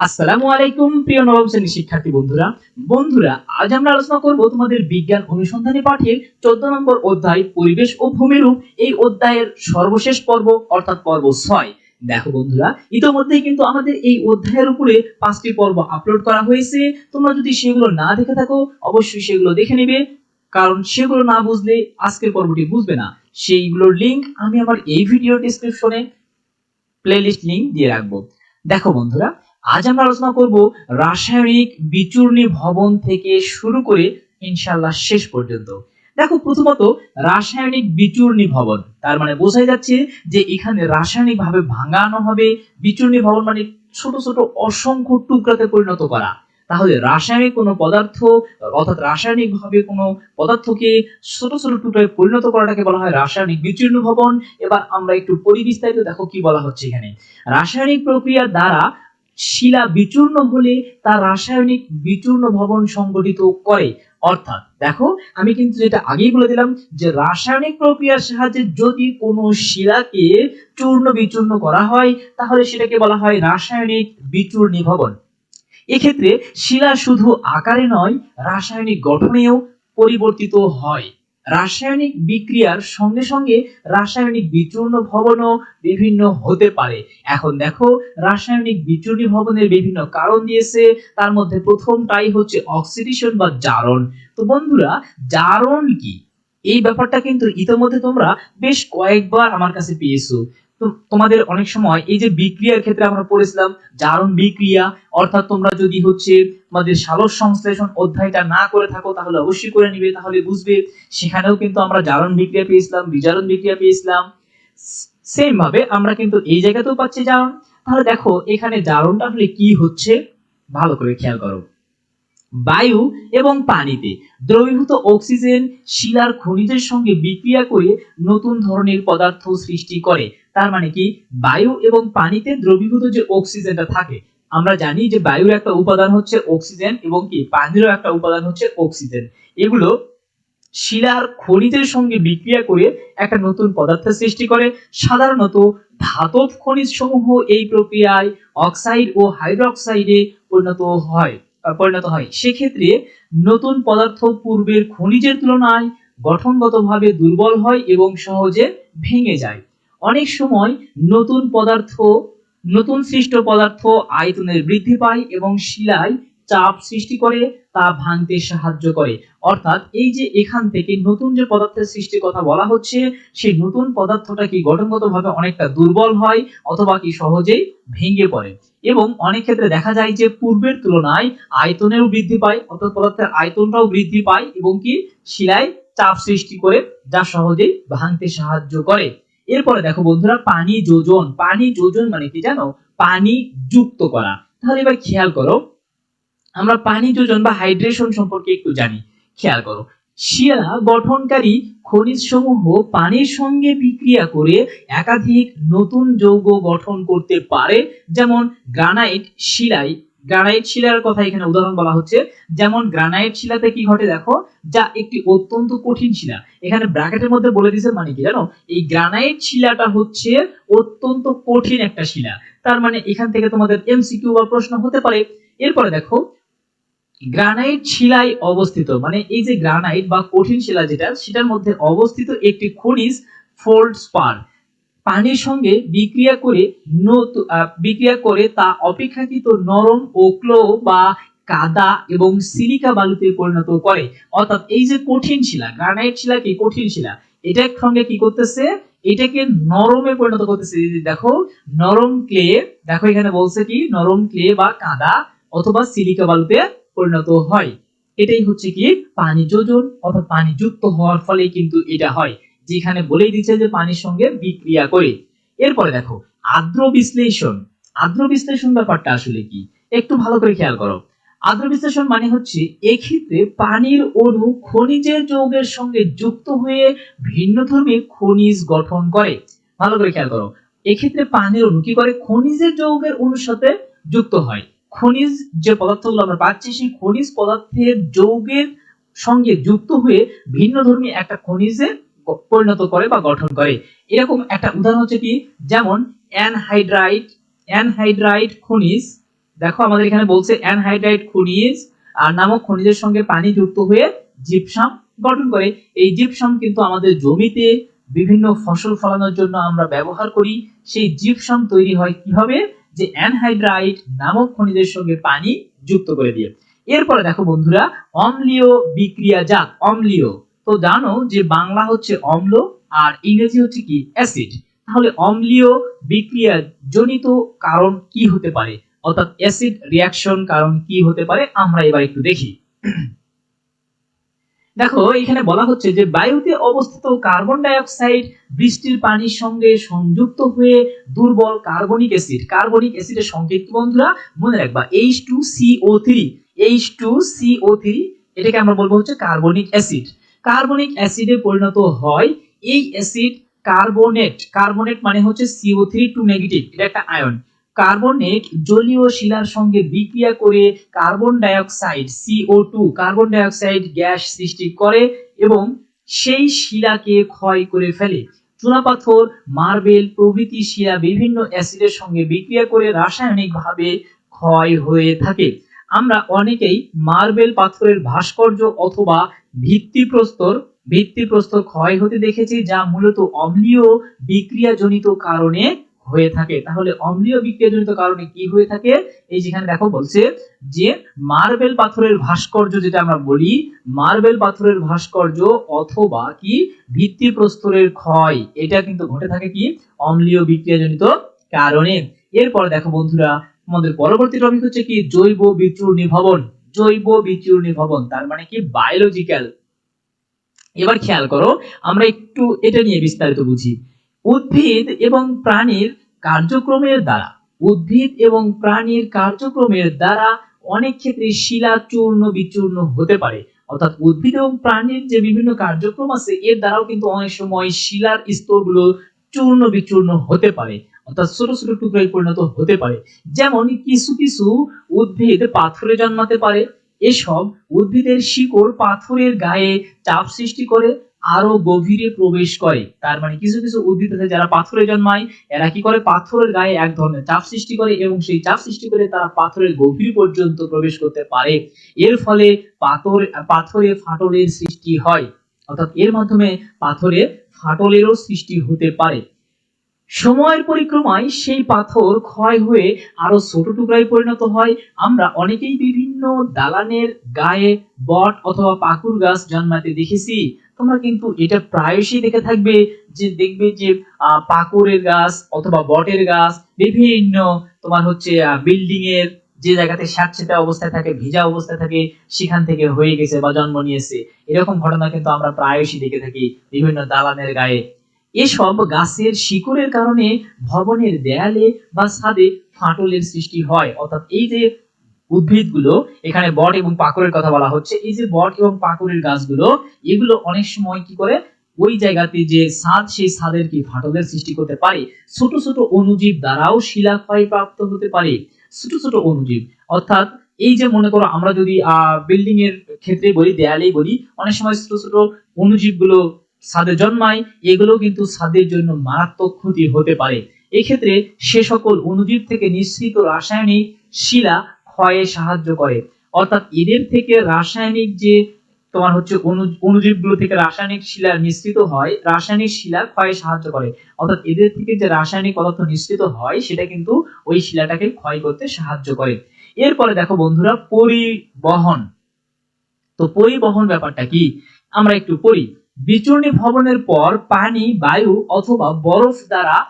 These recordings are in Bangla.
আসসালামু আলাইকুম, প্রিয় নবম শ্রেণির শিক্ষার্থী বন্ধুরা। বন্ধুরা, আজ আমরা আলোচনা করব তোমাদের বিজ্ঞান অনুসন্ধানী পাঠের চোদ্দ নম্বর অধ্যায়, পরিবেশ ও ভূমিরূপ। এই অধ্যায়ের সর্বশেষ পর্ব, অর্থাৎ পর্ব ছয়। দেখো বন্ধুরা, ইতোমধ্যেই কিন্তু আমাদের এই অধ্যায়ের উপরে পাঁচটি পর্ব আপলোড করা হয়েছে। তোমরা যদি সেগুলো না দেখে থাকো, অবশ্যই সেগুলো দেখে নেবে। কারণ সেগুলো না বুঝলে আজকের পর্বটি বুঝবে না। সেইগুলোর লিংক আমি আমার এই ভিডিও ডেসক্রিপশনে প্লেলিস্ট লিংক দিয়ে রাখব। দেখো বন্ধুরা আজ আমরা আলোচনা করব রাসায়নিক বিচূর্ণী ভবন থেকে শুরু করে ইনশাল্লাহ শেষ পর্যন্ত। দেখো, প্রথমত রাসায়নিক বিচূর্ণী ভবন। তার মানে বোঝাই যাচ্ছে যে এখানে রাসায়নিক ভাবে ভাঙানো হবে। বিচূর্ণী ভবন মানে ছোট ছোট, অসংখ্য টুকরাতে পরিণত করা। তাহলে রাসায়নিক কোনো পদার্থ, অর্থাৎ রাসায়নিক ভাবে কোনো পদার্থকে ছোট ছোট টুকরায় পরিণত করাটাকে বলা হয় রাসায়নিক বিচূর্ণ ভবন। এবার আমরা একটু পরিবিস্তারিত দেখো কি বলা হচ্ছে এখানে। রাসায়নিক প্রক্রিয়ার দ্বারা শিলা বিচূর্ণ হলে তা রাসায়নিক বিচূর্ণ ভবন সংগঠিত করে। অর্থাৎ, দেখো, আমি কিন্তু যেটা আগেই বলে দিলাম যে রাসায়নিক প্রক্রিয়ার সাহায্যে যদি কোনো শিলাকে চূর্ণ বিচূর্ণ করা হয়, তাহলে সেটাকে বলা হয় রাসায়নিক বিচূর্ণী ভবন। এক্ষেত্রে শিলা শুধু আকারে নয়, রাসায়নিক গঠনেও পরিবর্তিত হয়। রাসায়নিক বিক্রিয়ার সঙ্গে সঙ্গে রাসায়নিক বিচূর্ণ ভবনও বিভিন্ন হতে পারে। এখন দেখো, রাসায়নিক বিচূর্ণ ভবনের বিভিন্ন কারণ দিয়েছে। তার মধ্যে প্রথমটাই হচ্ছে অক্সিডেশন বা জারণ। তো বন্ধুরা, জারণ কি? এই ব্যাপারটা কিন্তু ইতোমধ্যে তোমরা বেশ কয়েকবার আমার কাছে পেয়েছ। তোমাদের অনেক সময় এই যে বিক্রিয়ার ক্ষেত্রে আমরা পড়েছিলাম, জারণ বিক্রিয়া, অর্থাৎ তোমরা যদি হচ্ছে আমাদের সালোক সংশ্লেষণ অধ্যায়টা না করে থাকো, তাহলে অবশ্যই করে নিবে, তাহলে বুঝবে। সেখানেও কিন্তু আমরা জারণ বিক্রিয়া পেয়েছিলাম, বিজারণ বিক্রিয়া পেয়েছিলাম। সেম ভাবে আমরা কিন্তু এই জায়গাতেও পাচ্ছি জারণ। তাহলে দেখো, এখানে জারণটা আসলে কি হচ্ছে? ভালো করে খেয়াল করো। বায়ু এবং পানিতে। দ্রবীভূত অক্সিজেন শিলার খনিজের সঙ্গে বিক্রিয়া করে নতুন ধরনের পদার্থ সৃষ্টি করে। তার মানে কি? বায়ু এবং পানিতে দ্রবীভূত যে অক্সিজেনটা থাকে, আমরা জানি যে বায়ুর একটা উপাদান হচ্ছে অক্সিজেন এবং কি? পানিরও একটা উপাদান হচ্ছে অক্সিজেন। এগুলো শিলার খনিজের সঙ্গে বিক্রিয়া করে একটা নতুন পদার্থের সৃষ্টি করে। সাধারণত ধাতব খনিজ সমূহ এই প্রক্রিয়ায় অক্সাইড ও হাইড্রোক্সাইডে পরিণত হয়। পরিণত হয়। সেক্ষেত্রে নতুন পদার্থ পূর্বের খনিজের তুলনায় গঠনগতভাবে দুর্বল হয় এবং সহজে ভেঙে যায়। অনেক সময় নতুন পদার্থ, নতুন সৃষ্ট পদার্থ আয়তনের বৃদ্ধি পায় এবং শিলায় চাপ সৃষ্টি করে তা ভাঙতে সাহায্য করে। অর্থাৎ এই যে এখান থেকে নতুন যে পদার্থের সৃষ্টির কথা বলা হচ্ছে, সেই নতুন পদার্থটা কি গঠনগতভাবে অনেকটা দুর্বল হয় অথবা কি সহজেই ভেঙে পড়ে? এবং অনেক ক্ষেত্রে দেখা যায় যে পূর্বের তুলনায় আয়তনেরও বৃদ্ধি পায়, অর্থাৎ পদার্থের আয়তনটাও বৃদ্ধি পায় এবং কি শিলায় চাপ সৃষ্টি করে যা সহজেই ভাঙতে সাহায্য করে। এরপরে দেখো বন্ধুরা, পানি যোজন। পানি যোজন মানে কি জানো? পানি যুক্ত করা। তাহলে এবার খেয়াল করো আমরা পানি যোজন বা হাইড্রেশন সম্পর্কে একটু জানি। খেয়াল করো শিলা গঠনকারী খনিজ সমূহ পানির সঙ্গে বিক্রিয়া করে একাধিক নতুন যৌগ গঠন করতে পারে, যেমন গ্রানাইট শিলায় গ্রানাইট শিলার কথা এখানে উদাহরণ বলা হচ্ছে। যেমন গ্রানাইট শিলাতে কি ঘটে দেখো? যা একটি অত্যন্ত কঠিন শিলা। এখানে ব্র্যাকেটের মধ্যে বলে দিয়েছে মানে কি জানো? এই গ্রানাইট শিলাটা হচ্ছে অত্যন্ত কঠিন একটা শিলা। তার মানে এখান থেকে তোমাদের এমসিকিউ বা প্রশ্ন হতে পারে। এরপরে দেখো গ্রানাইট শিলায় অবস্থিত মানে এই যে গ্রানাইট বা কঠিন শিলা যেটা, সেটার মধ্যে অবস্থিত একটি খনিজ ফোল্ডস্পার পানির সঙ্গে বিক্রিয়া করে বিক্রিয়া করে তা অপেক্ষাকৃত নরম ও ক্লো বা কাদা এবং সিলিকা বালুতে পরিণত করে। অর্থাৎ এই যে কঠিন শিলা, গ্রানাইট শিলা কি কঠিন শিলা? এটার সঙ্গে কি করতেছে? এটাকে নরমে পরিণত করতেছে। দেখো, নরম ক্লে, দেখো এখানে বলছে কি? নরম ক্লে বা কাদা অথবা সিলিকা বালুতে পরিণত হয়। এটাই হচ্ছে কি পানি যোজন অর্থাৎ পানি যুক্ত হওয়ার ফলে কিন্তু এটা হয়, যেখানে বলেই দিচ্ছে যে পানির সঙ্গে বিক্রিয়া করে। এরপরে দেখো, আর্দ্র বিশ্লেষণ। আর্দ্র বিশ্লেষণ ব্যাপারটা আসলে কি? একটু ভালো করে খেয়াল করো। আর্দ্র বিশ্লেষণ মানে হচ্ছে এক্ষেত্রে পানির অণু খনিজের যৌগের সঙ্গে যুক্ত হয়ে ভিন্নধর্মী খনিজ গঠন করে। ভালো করে খেয়াল করো, এক্ষেত্রে পানির অণু কি করে? খনিজের যৌগের অণুর সাথে যুক্ত হয়। খনিজ যে পদার্থগুলো আমরা পাচ্ছি, সেই খনিজ পদার্থের যৌগের সঙ্গে যুক্ত হয়ে ভিন্ন ধর্মী একটা খনিজে পরিণত করে বা গঠন করে। এরকম একটা উদাহরণ হচ্ছে কি? যেমন অ্যানহাইড্রাইট অ্যানহাইড্রাইট খনিজ, দেখো আমাদের এখানে বলছে অ্যানহাইড্রাইট খনিজ আর নামক খনিজের সঙ্গে পানি যুক্ত হয়ে জিপসাম গঠন করে। এই জিপসাম কিন্তু আমাদের জমিতে বিভিন্ন ফসল ফলানোর জন্য আমরা ব্যবহার করি। সেই জিপসাম তৈরি হয় কীভাবে? যে অ্যানহাইড্রাইট নামক খনিজের সঙ্গে পানি যুক্ত করে দিয়ে। এরপরে দেখো বন্ধুরা, অম্লীয় বিক্রিয়াজাত অম্লীয়। তো জানো যে বাংলা হচ্ছে অম্ল আর ইংরেজি হচ্ছে কি? অ্যাসিড তাহলে অম্লীয় বিক্রিয়া জনিত কারণ কি হতে পারে? অর্থাৎ অ্যাসিড রিয়াকশন কারণ কি হতে পারে? আমরা এবার একটু দেখি। দেখো, এখানে বলা হচ্ছে যে বায়ুতে অবস্থিত কার্বন ডাই অক্সাইড বৃষ্টির পানির সঙ্গে সংযুক্ত হয়ে দুর্বল কার্বনিক অ্যাসিড। কার্বনিক অ্যাসিডের সংকেত বন্ধুরা? মনে রাখবা H two CO three H two CO three এটাকে আমরা বলব হচ্ছে কার্বনিক অ্যাসিড। কার্বনিক অ্যাসিডে পরিণত হয় এই অ্যাসিড কার্বনেট। কার্বনেট মানে হচ্ছে সিও থ্রি টু নেগেটিভ এটা একটা আয়ন। কার্বনেট জলীয় শিলার সঙ্গে বিক্রিয়া করে carbon dioxide CO two carbon dioxide gas সৃষ্টি করে এবং সেই শিলাকে ক্ষয় করে ফেলে। চুনাপাথর, মার্বেল প্রভৃতি শিলা বিভিন্ন অ্যাসিডের সঙ্গে বিক্রিয়া করে রাসায়নিকভাবে ক্ষয় হয়ে থাকে। আমরা অনেকেই মার্বেল পাথরের ভাস্কর্য অথবা ভিত্তিপ্রস্তর ভিত্তিপ্রস্তর ক্ষয় হতে দেখেছি, যা মূলত অম্লীয় বিক্রিয়াজনিত কারণে হয়ে থাকে। তাহলে অম্লীয় বিক্রিয়াজনিত কারণে কি হয়ে থাকে? এই যেখানে দেখো বলছে যে মার্বেল পাথরের ভাস্কর্য যেটা আমরা বলি, মার্বেল পাথরের ভাস্কর্য অথবা কি ভিত্তি প্রস্তরের ক্ষয়, এটা কিন্তু ঘটে থাকে কি? অম্লীয় বিক্রিয়াজনিত কারণে। এরপর দেখো বন্ধুরা, আমাদের পরবর্তী টপিক হচ্ছে কি? জৈব বিচূর্ণী ভবন। জৈব বিচূর্ণী ভবন, তার মানে কি? বায়োলজিক্যাল এবার খেয়াল করো, আমরা একটু এটা নিয়ে বিস্তারিত বুঝি। উদ্ভিদ এবং প্রাণীর কার্যক্রমের দ্বারা, উদ্ভিদ এবং প্রাণীর কার্যক্রমের দ্বারা অনেক ক্ষেত্রে শিলা চূর্ণ, বিচূর্ণ হতে পারে। অর্থাৎ উদ্ভিদ এবং প্রাণীর যে বিভিন্ন কার্যক্রম আছে, এর দ্বারাও কিন্তু অনেক সময় শিলার স্তরগুলো চূর্ণ, বিচূর্ণ হতে পারে। অর্থাৎ ছোট ছোট টুকরায় পরিণত হতে পারে। যেমন কিছু কিছু উদ্ভিদ পাথরে জন্মাতে পারে। এসব উদ্ভিদের শিকড় পাথরের গায়ে চাপ সৃষ্টি করে আরও গভীরে প্রবেশ করে। তার মানে কিছু কিছু উদ্ভিদ আছে যারা পাথরে জন্মায়, এরা কি করে? পাথরের গায়ে এক ধরনের চাপ সৃষ্টি করে এবং সেই চাপ সৃষ্টি করে তারা পাথরের গভীর পর্যন্ত প্রবেশ করতে পারে। এর ফলে পাথর, পাথরে ফাটলের সৃষ্টি হয়। অর্থাৎ এর মাধ্যমে পাথরে ফাটলেরও সৃষ্টি হতে পারে। সময়ের পরিক্রমায় সেই পাথর ক্ষয় হয়ে আরও ছোট টুকরায় পরিণত হয়। আমরা অনেকেই বিভিন্ন দালানের গায়ে বট অথবা পাকুর গাছ জন্মাতে দেখেছি। তোমরা কিন্তু এটা প্রায়শই দেখে থাকবে যে দেখবে যে পাকুরের গাছ অথবা বটের গাছ বিভিন্ন তোমার হচ্ছে বিল্ডিং এর যে জায়গাতে স্যাঁতসেঁতে অবস্থায় থাকে, ভিজা অবস্থায় থাকে, সেখান থেকে হয়ে গেছে বা জন্ম নিয়েছে। এরকম ঘটনা কিন্তু আমরা প্রায়শই দেখে থাকি বিভিন্ন দালানের গায়ে। এসব গাছের শিকড়ের কারণে ভবনের দেয়ালে বা ছাদে ফাটলের সৃষ্টি হয়। অর্থাৎ এই যে উদ্ভিদগুলো, এখানে বট এবং পাকুরের কথা বলা হচ্ছে। এই যে বট এবং পাকুরের গাছগুলো, এগুলো অনেক সময় কি করে? ওই জায়গাতে যে ছাদ সেই ছাদের কি ফাটলের সৃষ্টি করতে পারে? ছোট ছোট অণুজীব দ্বারাও শিলা ক্ষয় প্রাপ্ত হতে পারে। ছোট ছোট অণুজীব। অর্থাৎ এই যে মনে করো আমরা যদি বিল্ডিং এর ক্ষেত্রে বলি, দেয়ালেই বলি, অনেক সময় ছোট ছোট অণুজীবগুলো ছাদে জন্মায় এগুলো কিন্তু ছাদের জন্য মারাত্মক ক্ষতি হতে পারে। এক্ষেত্রে সে সকল অনুজীব থেকে নিঃসৃত রাসায়নিক শিলা ক্ষয়ে সাহায্য করে। অর্থাৎ এদের থেকে রাসায়নিক যে তোমার হচ্ছে অণু- অণুজীবগুলো থেকে রাসায়নিক শিলা নিঃসৃত হয়, রাসায়নিক শিলা ক্ষয়ে সাহায্য করে। অর্থাৎ এদের থেকে যে রাসায়নিক পদার্থ নিঃসৃত হয়, সেটা কিন্তু ওই শিলাটাকে ক্ষয় করতে সাহায্য করে। এরপরে দেখো বন্ধুরা, পরিবহন। তো পরিবহন ব্যাপারটা কি? আমরা একটু পড়ি। বিচূর্ণী ভবনের পর পানি, বায়ু অথবা বরফ দ্বারা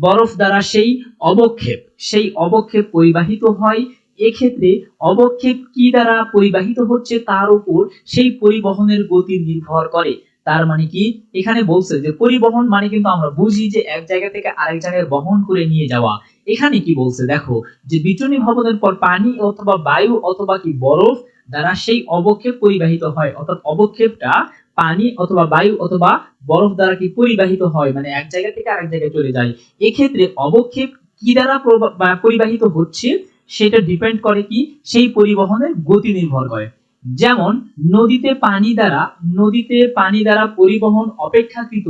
বরফ দ্বারা সেই অবক্ষেপ সেই অবক্ষেপ পরিবাহিত হয়। এক্ষেত্রে অবক্ষেপ কি দ্বারা পরিবাহিত হচ্ছে তার উপর সেই পরিবহনের গতি নির্ভর করে। তার মানে কি? এখানে বলছে যে পরিবহন মানে কিন্তু আমরা বুঝি যে এক জায়গা থেকে আরেক জায়গায় বহন করে নিয়ে যাওয়া। এখানে কি বলছে? দেখো, যে বিচূর্ণী ভবনের পর পানি অথবা বায়ু অথবা কি বরফ দ্বারা সেই অবক্ষেপ পরিবাহিত হয়। অর্থাৎ অবক্ষেপটা পানি অথবা বায়ু অথবা বরফ দ্বারা কি পরিবাহিত হয়? মানে এক জায়গা থেকে আরেক জায়গায় চলে যায়। এক্ষেত্রে অবক্ষেপ কি দ্বারা পরিবাহিত হচ্ছে? সেটা ডিপেন্ড করে কি? সেই পরিবহনের গতি নির্ভর করে। যেমন, নদীতে পানি দ্বারা, নদীতে পানি দ্বারা পরিবহন অপেক্ষাকৃত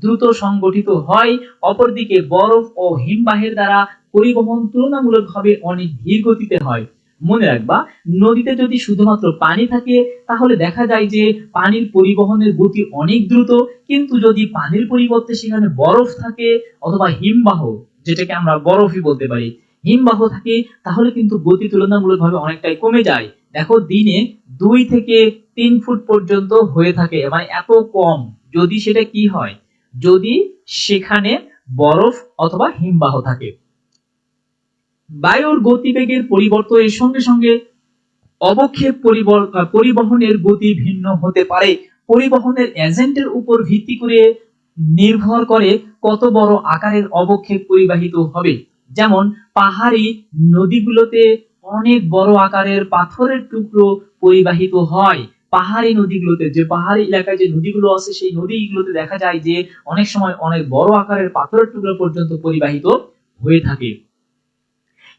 দ্রুত সংগঠিত হয়, অপরদিকে বরফ ও হিমবাহের দ্বারা পরিবহন তুলনামূলকভাবে অনেক ধীর গতিতে হয়। মনে রাখবা, নদীতে যদি শুধুমাত্র পানি থাকে, তাহলে দেখা যায় যে পানির পরিবহনের গতি অনেক দ্রুত, কিন্তু যদি পানির পরিবর্তে সেখানে বরফ থাকে অথবা হিমবাহ, যেটাকে আমরা বরফই বলতে পারি হিমবাহ থাকে, তাহলে কিন্তু গতি তুলনামূলকভাবে অনেকটাই কমে যায়। দেখো, দিনে দুই থেকে তিন ফুট পর্যন্ত হয়ে থাকে মানে এত কম। যদি সেটা কি হয়? যদি সেখানে বরফ অথবা হিমবাহ থাকে। বায়ুর গতিবেগের পরিবর্তনের সঙ্গে সঙ্গে অবক্ষেপ পরিবহনের গতি ভিন্ন হতে পারে। পরিবহনের এজেন্টের উপর ভিত্তি করে নির্ভর করে কত বড় আকারের অবক্ষেপ পরিবাহিত হবে। যেমন পাহাড়ি নদীগুলোতে অনেক বড় আকারের পাথরের টুকরো পরিবাহিত হয়। পাহাড়ি নদীগুলোতে, যে পাহাড়ি এলাকায় যে নদীগুলো আছে, সেই নদীগুলোতে দেখা যায় যে অনেক সময় অনেক বড় আকারের পাথরের টুকরো পর্যন্ত পরিবাহিত হয়ে থাকে।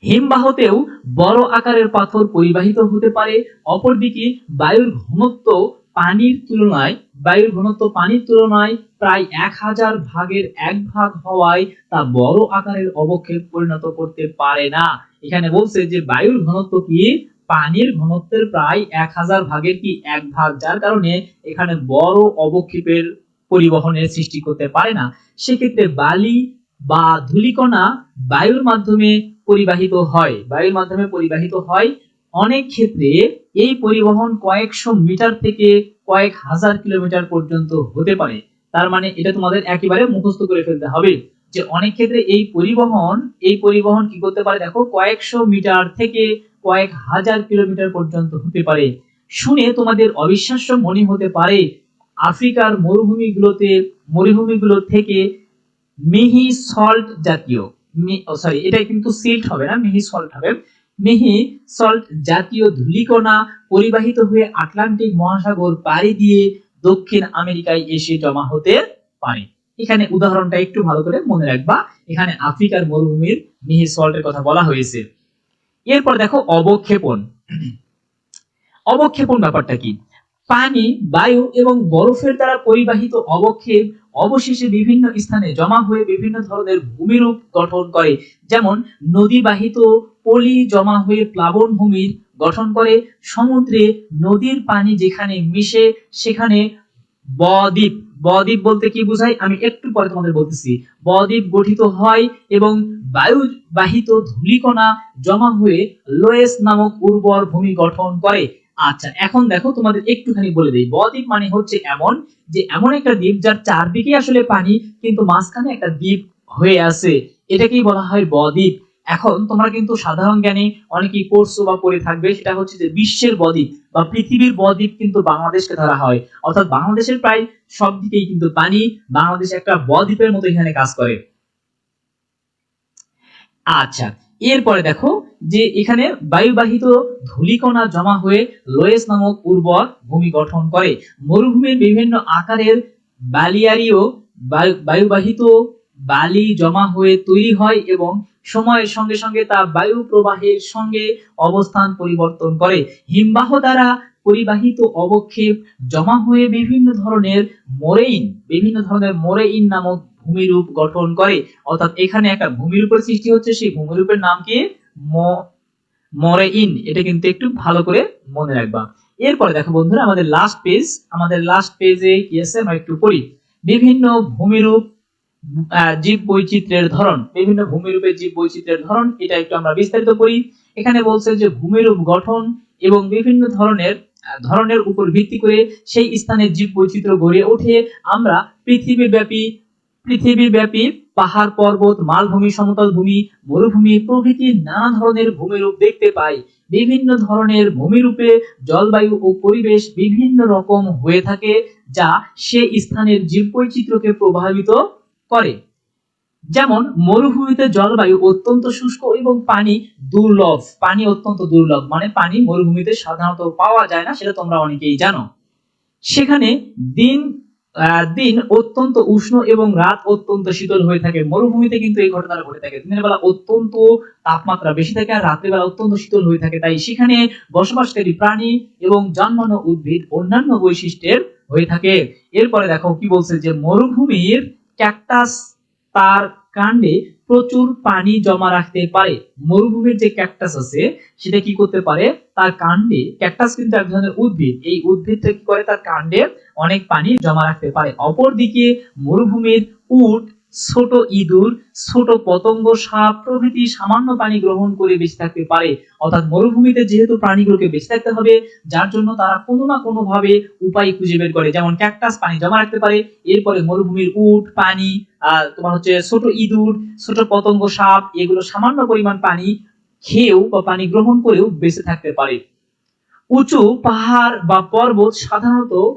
হিমবাহতেও বড় আকারের পাথর পরিবাহিত হতে পারে। অপরদিকে বায়ুর ঘনত্ব পানির তুলনায়, বায়ুর ঘনত্ব পানির তুলনায় প্রায় এক হাজার ভাগের এক ভাগ হওয়ায় তা বড় আকারের অবক্ষেপ পরিণত করতে পারে না। এখানে বলছে যে, বায়ুর ঘনত্ব কি? পানির ঘনত্বের প্রায় এক হাজার ভাগের কি এক ভাগ? যার কারণে এখানে বড় অবক্ষেপের পরিবহনের সৃষ্টি করতে পারে না। সেক্ষেত্রে বালি বা ধূলিকণা বায়ুর মাধ্যমে পরিবাহিত হয়। বায়ুর মাধ্যমে পরিবাহিত হয়। অনেক ক্ষেত্রে এই পরিবহন কয়েকশো মিটার থেকে কয়েক হাজার কিলোমিটার পর্যন্ত হতে পারে। তার মানে এটা তোমাদের একেবারে মুখস্থ করে ফেলতে হবে যে অনেক ক্ষেত্রে এই পরিবহন এই পরিবহন কি করতে পারে? দেখো, কয়েকশো মিটার থেকে কয়েক হাজার কিলোমিটার পর্যন্ত হতে পারে। শুনে তোমাদের অবিশ্বাস্য মনে হতে পারে, আফ্রিকার মরুভূমিগুলোতে, মরুভূমিগুলো থেকে মিহি সল্ট জাতীয় সরি এটা কিন্তু সিল্ট হবে না, মিহি সল্ট হবে। মিহি সল্ট জাতীয় ধূলিকণা পরিবাহিত হয়ে আটলান্টিক মহাসাগর পাড়ি দিয়ে দক্ষিণ আমেরিকায় এসে জমা হতে পারে। এখানে উদাহরণটা একটু ভালো করে মনে রাখবা। এখানে আফ্রিকার মরুভূমির মিহি সল্টের কথা বলা হয়েছে। এরপর দেখো অবক্ষেপণ। অবক্ষেপণ ব্যাপারটা কি? পানি, বায়ু এবং বরফের দ্বারা পরিবাহিত অবক্ষেপ অবশেষে বিভিন্ন স্থানে জমা হয়ে বিভিন্ন ধরনের ভূমিরূপ গঠন করে। যেমন নদী বাহিত পলি জমা হয়ে প্লাবন ভূমির গঠন করে সমুদ্রে নদীর পানি যেখানে মিশে সেখানে বদ্বীপ। বদ্বীপ বলতে কি বোঝায় আমি একটু পরে তোমাদের বলতেছি। বদ্বীপ গঠিত হয় এবং বায়ু বাহিত ধূলিকণা জমা হয়ে লোয়েস নামক উর্বর ভূমি গঠন করে। আচ্ছা এখন দেখো তোমাদের একটুখানি বলে দেই। বদ্বীপ মানে হচ্ছে এমন যে এমন একটা দ্বীপ যার চারদিকে আসলে পানি, কিন্তু মাঝখানে একটা দ্বীপ হয়ে আছে। এটাকেই বলা হয় বদ্বীপ। এখন তোমরা কিন্তু সাধারণ জ্ঞানে অনেকেই পড়ছো বা পড়ে থাকবে, সেটা হচ্ছে যে বিশ্বের বদ্বীপ বা পৃথিবীর বদ্বীপ কিন্তু বাংলাদেশকে ধরা হয়। অর্থাৎ বাংলাদেশের প্রায় সব দিকেই কিন্তু পানি, বাংলাদেশ একটা বদ্বীপের মতো এখানে কাজ করে। আচ্ছা এরপরে দেখো যে এখানে বায়ুবাহিত ধূলিকণা জমা হয়ে লোয়েস নামক উর্বর ভূমি গঠন করে। মরুভূমির বিভিন্ন আকারের বালিয়ারিও বায়ু- বায়ুবাহিত বালি জমা হয়ে তৈরি হয় এবং সময়ের সঙ্গে সঙ্গে তা বায়ু প্রবাহের সঙ্গে অবস্থান পরিবর্তন করে। হিমবাহ দ্বারা পরিবাহিত অবক্ষেপ জমা হয়ে বিভিন্ন ধরনের মোরেইন, বিভিন্ন ধরনের মোরেইন নামক ভূমিরূপ গঠন করে। অর্থাৎ এখানে একটা ভূমিরূপের সৃষ্টি হচ্ছে, সেই ভূমিরূপের নাম কি? মরেইন। এটা কিন্তু একটু ভালো করে মনে রাখবা। এরপরে দেখো বন্ধুরা, আমাদের লাস্ট পেজ আমাদের লাস্ট পেজে কি আছে? আমরা একটু পড়ি। বিভিন্ন ভূমিরূপ জীব বৈচিত্র্যের ধরন, বিভিন্ন ভূমিরূপের জীব বৈচিত্র্যের ধরন, এটা একটু আমরা বিস্তারিত করি। এখানে বলছে যে ভূমিরূপ গঠন এবং বিভিন্ন ধরনের ধরনের উপর ভিত্তি করে সেই স্থানের জীব বৈচিত্র্য গড়ে ওঠে। আমরা পৃথিবীব্যাপী পৃথিবীব্যাপী পাহাড় পর্বত, মালভূমি, সমতল ভূমি, মরুভূমি প্রভৃতি নানা ধরনের ভূমিরূপ দেখতে পাই। বিভিন্ন ধরনের ভূমিরূপে জলবায়ু ও পরিবেশ বিভিন্ন রকম হয়ে থাকে, যা সে স্থানের জীববৈচিত্র্যকে প্রভাবিত করে। যেমন, মরুভূমিতে জলবায়ু অত্যন্ত শুষ্ক এবং পানি দুর্লভ। পানি অত্যন্ত দুর্লভ মানে পানি মরুভূমিতে সাধারণত পাওয়া যায় না, সেটা তোমরা অনেকেই জানো। সেখানে দিন দিন অত্যন্ত উষ্ণ এবং রাত অত্যন্ত শীতল হয়ে থাকে। মরুভূমিতে কিন্তু এই ঘটনাটা ঘটে থাকে। দিনের বেলা অত্যন্ত তাপমাত্রা বেশি থাকে আর রাত্রের বেলা অত্যন্ত শীতল হয়ে থাকে। তাই সেখানে বসবাসকারী প্রাণী এবং জন্মানো উদ্ভিদ অন্যান্য বৈশিষ্ট্যের হয়ে থাকে। এরপরে দেখো কি বলছে যে, মরুভূমির ক্যাকটাস তার কাণ্ডে প্রচুর পানি জমা রাখতে পারে। মরুভূমির যে ক্যাকটাস আছে, সেটা কি করতে পারে? তার কাণ্ডে, ক্যাকটাস কিন্তু এক ধরনের উদ্ভিদ। এই উদ্ভিদটা কি করে? তার কাণ্ডে অনেক পানি জমা রাখতে পারে। অপরদিকে মরুভূমির উট ছোট ইঁদুর, ছোট পতঙ্গ সাপ প্রভৃতি সামান্য পানি গ্রহণ করে বেঁচে থাকতে পারে। অর্থাৎ মরুভূমিতে যেহেতু প্রাণীগুলোকে বেঁচে থাকতে হবে, যার জন্য তারা কোনো না কোনো ভাবে উপায় খুঁজে বের করে। যেমন ক্যাকটাস পানি জমা রাখতে পারে, এরপরে মরুভূমির উট, পানি, আহ, তোমার হচ্ছে ছোট ইঁদুর, ছোট পতঙ্গ সাপ, এগুলো সামান্য পরিমাণ পানি খেয়েও বা পানি গ্রহণ করেও বেঁচে থাকতে পারে। উঁচু পাহাড় বা পর্বত সাধারণত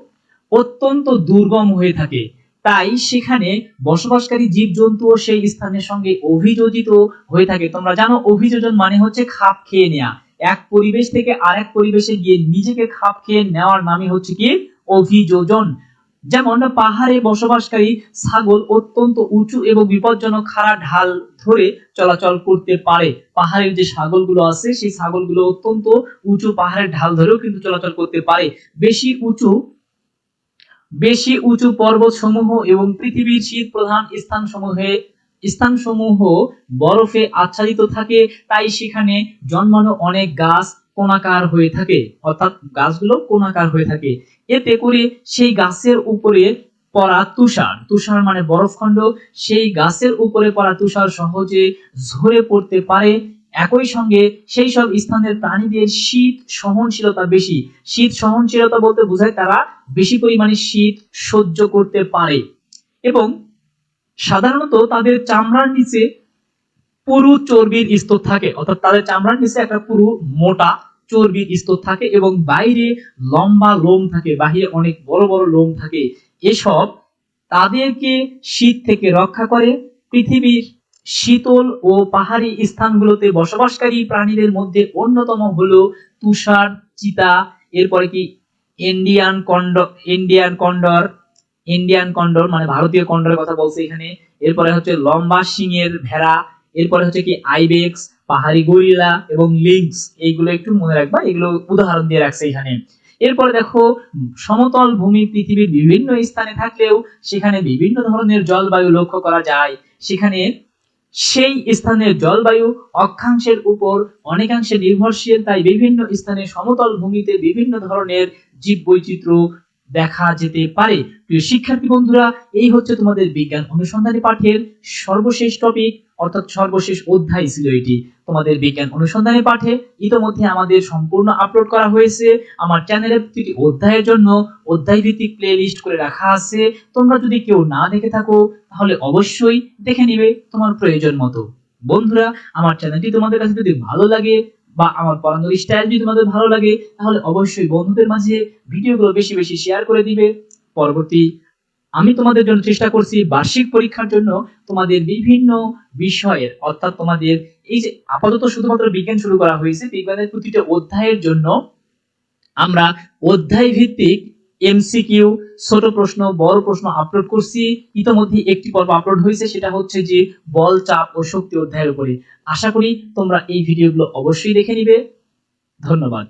অত্যন্ত দুর্গম হয়ে থাকে। তাই সেখানে বসবাসকারী জীবজন্তুও সেই স্থানের সঙ্গে অভিযোজিত হয়ে থাকে। তোমরা জানো, অভিযোজন মানে হচ্ছে খাপ খেয়ে নেওয়া এক পরিবেশ থেকে আরেক পরিবেশে গিয়ে নিজেকে খাপ খেয়ে নেওয়ার নামই হচ্ছে কি? অভিযোজন। যেমন পাহাড়ে বসবাসকারী ছাগল অত্যন্ত উঁচু এবং বিপজ্জনক খাড়া ঢাল ধরে চলাচল করতে পারে। পাহাড়ের যে ছাগলগুলো আছে, সেই ছাগলগুলো অত্যন্ত উঁচু পাহাড়ের ঢাল ধরেও কিন্তু চলাচল করতে পারে। বেশি উঁচু বেশি উঁচু পর্বত সমূহ এবং পৃথিবীর শীত প্রধান স্থান সমূহে স্থানসমূহ বরফে আচ্ছাদিত থাকে, তাই সেখানে জন্মানো অনেক গাছ কোনাকার হয়ে থাকে। অর্থাৎ গাছগুলো কোনাকার হয়ে থাকে। এতে করে সেই গাছের উপরে পড়া তুষার তুষার মানে বরফখণ্ড, সেই গাছের উপরে পড়া তুষার সহজে ঝরে পড়তে পারে। একই সঙ্গে সেই সব স্থানের প্রাণীদের শীত সহনশীলতা বেশি। শীত সহনশীলতা বলতে বোঝায় তারা বেশি পরিমাণে শীত সহ্য করতে পারে। এবং সাধারণত তাদের চামড়ার নিচে পুরু চর্বির স্তর থাকে। অর্থাৎ তাদের চামড়ার নিচে একটা পুরু মোটা চর্বির স্তর থাকে এবং বাইরে লম্বা লোম থাকে, বাহিরে অনেক বড় বড় লোম থাকে। এসব তাদেরকে শীত থেকে রক্ষা করে পৃথিবীর শীতল ও পাহাড়ি স্থানগুলোতে বসবাসকারী প্রাণীদের মধ্যে অন্যতম হলো তুষার, চিতা, এরপরে কি Indian condor Indian condor Indian condor মানে ভারতীয় কন্ডরের কথা বলছে এখানে। এরপরে হচ্ছে লম্বা শিংয়ের ভেড়া, এরপরে হচ্ছে কি আইবেক্স, পাহাড়ি গরিলা এবং লিংস। এইগুলো একটু মনে রাখবা, এগুলো উদাহরণ দিয়ে রাখছে এখানে। এরপরে দেখো, সমতল ভূমি পৃথিবীর বিভিন্ন স্থানে থাকলেও সেখানে বিভিন্ন ধরনের জলবায়ু লক্ষ্য করা যায়। সেখানে সেই স্থানের জলবায়ু অক্ষাংশের উপর অনেকাংশে নির্ভরশীল, তাই বিভিন্ন স্থানে সমতল ভূমিতে বিভিন্ন ধরনের জীব বৈচিত্র্য দেখা যেতে পারে। প্রিয় শিক্ষার্থী বন্ধুরা, এই হচ্ছে তোমাদের বিজ্ঞান অনুসন্ধানী পাঠের সর্বশেষ টপিক অর্থাৎ সর্বশেষ অধ্যায় ছিল এটি। তোমাদের বিজ্ঞান অনুসন্ধানী পাঠে ইতোমধ্যে আমাদের সম্পূর্ণ আপলোড করা হয়েছে। আমার চ্যানেলে প্রতিটি অধ্যায়ের জন্য অধ্যায় ভিত্তিক প্লে লিস্ট করে রাখা আছে। তোমরা যদি কেউ না দেখে থাকো, তাহলে অবশ্যই দেখে নিবে তোমার প্রয়োজন মতো। বন্ধুরা, আমার চ্যানেলটি তোমাদের কাছে যদি ভালো লাগে বা আমার পড়ানোর স্টাইল যদি তোমাদের ভালো লাগে, তাহলে অবশ্যই বন্ধুদের মাঝে ভিডিওগুলো বেশি বেশি শেয়ার করে দিবে। পরবর্তী আমি তোমাদের জন্য চেষ্টা করছি বার্ষিক পরীক্ষার জন্য তোমাদের বিভিন্ন বিষয়ের, অর্থাৎ তোমাদের এই যে আপাতত শুধুমাত্র বিজ্ঞান শুরু করা হয়েছে, বিজ্ঞানের প্রতিটা অধ্যায়ের জন্য আমরা অধ্যায় ভিত্তিক এমসিকিউ, ছোট প্রশ্ন, বড় প্রশ্ন আপলোড করছি। ইতোমধ্যে একটি পর্ব আপলোড হয়েছে, সেটা হচ্ছে যে বল, চাপ ও শক্তি অধ্যায়ের উপরে। আশা করি তোমরা এই ভিডিওগুলো অবশ্যই দেখে নিবে। ধন্যবাদ।